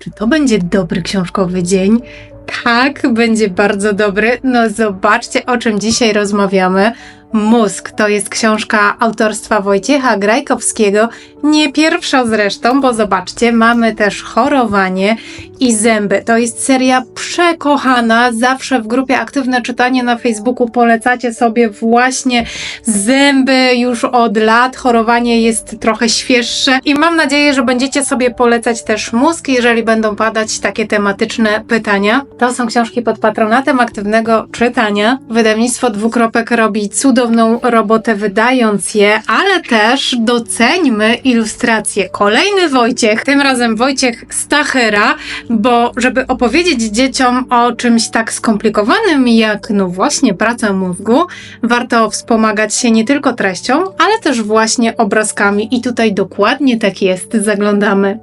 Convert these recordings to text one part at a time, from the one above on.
Czy to będzie dobry książkowy dzień? Tak, będzie bardzo dobry. No zobaczcie, o czym dzisiaj rozmawiamy. Mózg to jest książka autorstwa Wojciecha Grajkowskiego. Nie pierwsza zresztą, bo zobaczcie, mamy też chorowanie i zęby. To jest seria przekochana. Zawsze w grupie Aktywne Czytanie na Facebooku polecacie sobie właśnie zęby już od lat. Chorowanie jest trochę świeższe i mam nadzieję, że będziecie sobie polecać też mózg, jeżeli będą padać takie tematyczne pytania. To są książki pod patronatem aktywnego czytania. Wydawnictwo Dwukropek robi cudowną robotę wydając je, ale też doceńmy ilustracje. Kolejny Wojciech, tym razem Wojciech Stachera, bo żeby opowiedzieć dzieciom o czymś tak skomplikowanym jak no właśnie praca mózgu, warto wspomagać się nie tylko treścią, ale też właśnie obrazkami i tutaj dokładnie tak jest. Zaglądamy.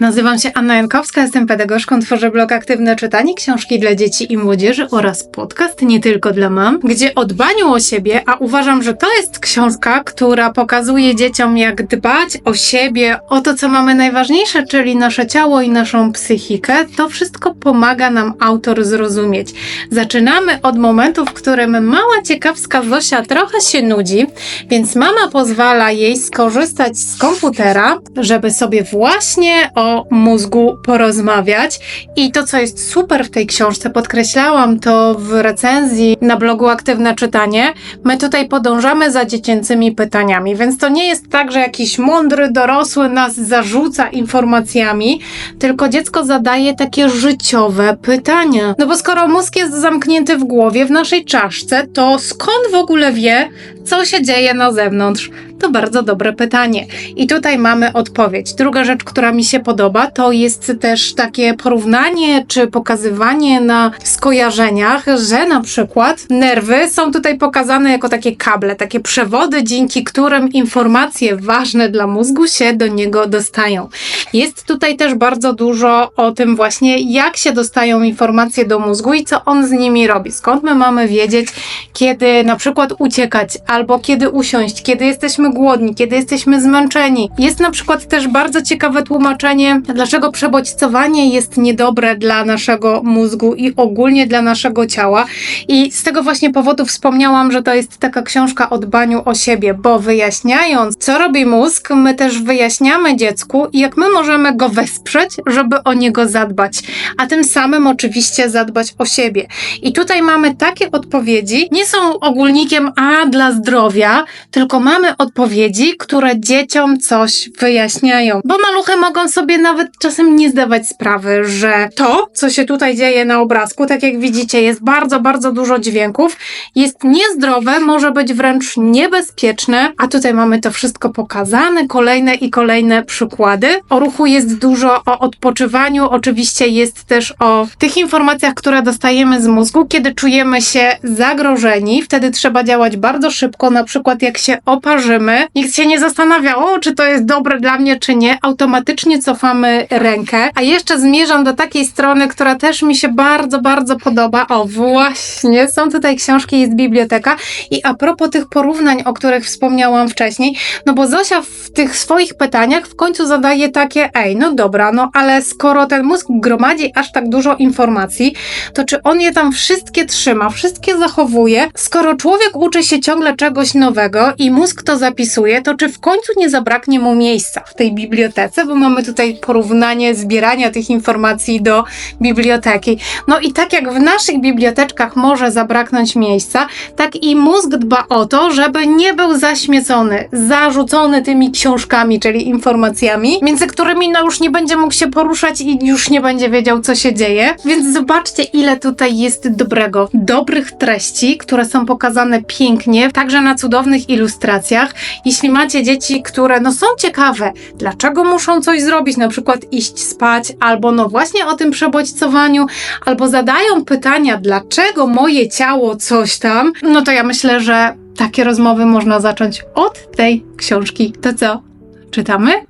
Nazywam się Anna Jankowska, jestem pedagogzką, tworzę blog Aktywne Czytanie, książki dla dzieci i młodzieży oraz podcast nie tylko dla mam, gdzie o dbaniu o siebie, a uważam, że to jest książka, która pokazuje dzieciom jak dbać o siebie, o to co mamy najważniejsze, czyli nasze ciało i naszą psychikę, to wszystko pomaga nam autor zrozumieć. Zaczynamy od momentu, w którym mała ciekawska Zosia trochę się nudzi, więc mama pozwala jej skorzystać z komputera, żeby sobie właśnie o mózgu porozmawiać. I to, co jest super w tej książce, podkreślałam to w recenzji na blogu Aktywne Czytanie, my tutaj podążamy za dziecięcymi pytaniami, więc to nie jest tak, że jakiś mądry dorosły nas zarzuca informacjami, tylko dziecko zadaje takie życiowe pytania. No bo skoro mózg jest zamknięty w głowie, w naszej czaszce, to skąd w ogóle wie, co się dzieje na zewnątrz? To bardzo dobre pytanie. I tutaj mamy odpowiedź. Druga rzecz, która mi się podoba, to jest też takie porównanie czy pokazywanie na skojarzeniach, że na przykład nerwy są tutaj pokazane jako takie kable, takie przewody, dzięki którym informacje ważne dla mózgu się do niego dostają. Jest tutaj też bardzo dużo o tym właśnie, jak się dostają informacje do mózgu i co on z nimi robi. Skąd my mamy wiedzieć, kiedy na przykład uciekać, albo kiedy usiąść, kiedy jesteśmy głodni, kiedy jesteśmy zmęczeni. Jest na przykład też bardzo ciekawe tłumaczenie, dlaczego przebodźcowanie jest niedobre dla naszego mózgu i ogólnie dla naszego ciała. I z tego właśnie powodu wspomniałam, że to jest taka książka o dbaniu o siebie, bo wyjaśniając, co robi mózg, my też wyjaśniamy dziecku, jak my możemy go wesprzeć, żeby o niego zadbać, a tym samym oczywiście zadbać o siebie. I tutaj mamy takie odpowiedzi, nie są ogólnikiem A dla zdrowia, tylko mamy odpowiedzi, które dzieciom coś wyjaśniają. Bo maluchy mogą sobie nawet czasem nie zdawać sprawy, że to, co się tutaj dzieje na obrazku, tak jak widzicie, jest bardzo, bardzo dużo dźwięków, jest niezdrowe, może być wręcz niebezpieczne, a tutaj mamy to wszystko pokazane, kolejne i kolejne przykłady. O ruchu jest dużo, o odpoczywaniu, oczywiście jest też o tych informacjach, które dostajemy z mózgu, kiedy czujemy się zagrożeni, wtedy trzeba działać bardzo szybko, na przykład jak się oparzymy. Nikt się nie zastanawia, o, czy to jest dobre dla mnie, czy nie. Automatycznie cofamy rękę. A jeszcze zmierzam do takiej strony, która też mi się bardzo, bardzo podoba. O, właśnie, są tutaj książki, jest biblioteka. I a propos tych porównań, o których wspomniałam wcześniej, no bo Zosia w tych swoich pytaniach w końcu zadaje takie, ej, no dobra, no ale skoro ten mózg gromadzi aż tak dużo informacji, to czy on je tam wszystkie trzyma, wszystkie zachowuje? Skoro człowiek uczy się ciągle czegoś nowego i mózg to zapisuje, to czy w końcu nie zabraknie mu miejsca w tej bibliotece? Bo mamy tutaj porównanie zbierania tych informacji do biblioteki. No i tak jak w naszych biblioteczkach może zabraknąć miejsca, tak i mózg dba o to, żeby nie był zaśmiecony, zarzucony tymi książkami, czyli informacjami, między którymi no już nie będzie mógł się poruszać i już nie będzie wiedział, co się dzieje. Więc zobaczcie, ile tutaj jest dobrego, dobrych treści, które są pokazane pięknie, także na cudownych ilustracjach. Jeśli macie dzieci, które no są ciekawe, dlaczego muszą coś zrobić, na przykład iść spać, albo no właśnie o tym przebodźcowaniu, albo zadają pytania, dlaczego moje ciało coś tam, no to ja myślę, że takie rozmowy można zacząć od tej książki. To co? Czytamy?